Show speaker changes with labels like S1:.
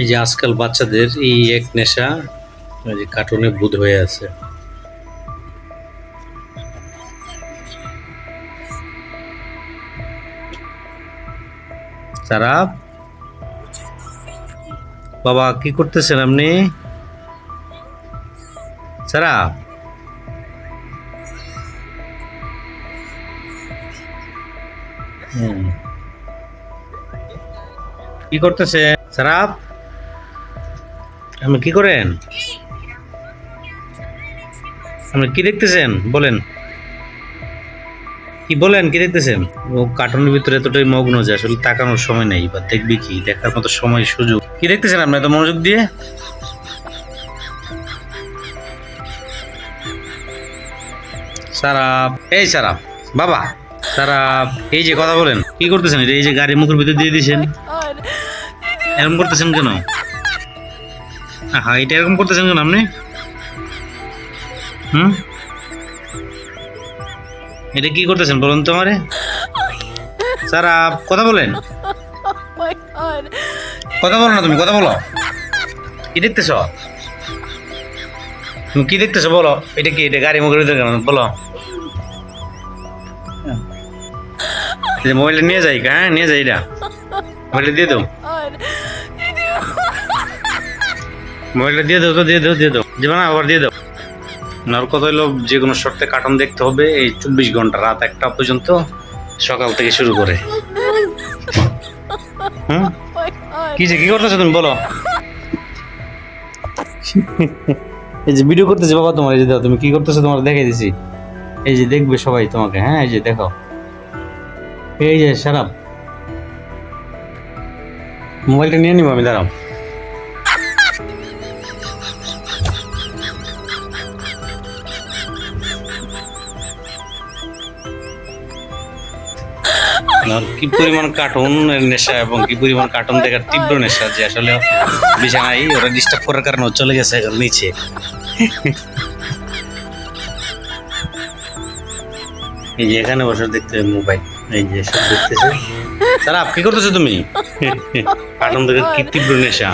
S1: এই যে আজকাল বাচ্চাদের এই এক নেশা যে কার্টুনে বুধ হয়ে আছে। সারা, বাবা, কি করতেছেন আপনি? সারা কি করতেছে সারাপ আপনি কি করেন? আপনি কি দেখতেছেন? বলেন। কি বলেন? কি দেখতেছেন? ও কার্টুনের ভিতরে এতটাই মগ্ন যে আসলে তাকানোর সময় নেই বা দেখবি কি? দেখার মতো সময়, সুযোগ। কি দেখতেছেন আপনি এত মনোযোগ দিয়ে? সারাপ এই সারাপ বাবা সারাপ এই যে কথা বলেন। কি করতেছেন? এই যে গাড়ি মুখের ভিতর দিয়ে দিয়েছেন। এরকম করতেছেন কেন? হ্যাঁ এটা এরকম করতেছেন কেন আপনি? হুম? এটা কি করতেছেন বলুন তো আমারে? স্যার কথা বলেন। কথা বলো না তুমি, কথা বলো। কি দেখতেছ? তুমি কি দেখতেছো? বলো। এটা কি, এটা গাড়ি ভিতরে কেন? বলো। মোবাইলটা নিয়ে যাই হ্যাঁ নিয়ে যাই এটা। মোবাইলটা দিয়ে দাও। মোবাইলটা দিয়ে দাও তো, দিয়ে দাও দিয়ে দাও। দেবে না, আবার দিয়ে দাও। আর কত হলো যে কোনো শর্তে কার্টুন দেখতে হবে এই চব্বিশ ঘণ্টা, রাত একটা পর্যন্ত সকাল থেকে শুরু করে। কি যে, কি করতেছো তুমি, বলো? এই যে ভিডিও করতেছে, বাবা, তোমার এই যে দাও, তুমি কি করতেছো, তোমার দেখাই দিছি। এই যে দেখবে সবাই তোমাকে হ্যাঁ এই যে দেখো। এই যে, সারাপ। মোবাইলটা নিয়ে নিবো আমি, দাঁড়াও। কি পরিমাণ কার্টুন নেশা এবং কি পরিমাণ কার্টুন দেখার তীব্র নেশা যে আসলে বিছানায় ওরা ডিস্টার্ব করার কারণে চলে গেছে এখন নিচে? এই যে এখানে বসে দেখতে মোবাইল এই যে সব দেখতেছে। তারা কি করতেছো তুমি? কার্টুন দেখার কি তীব্র নেশা?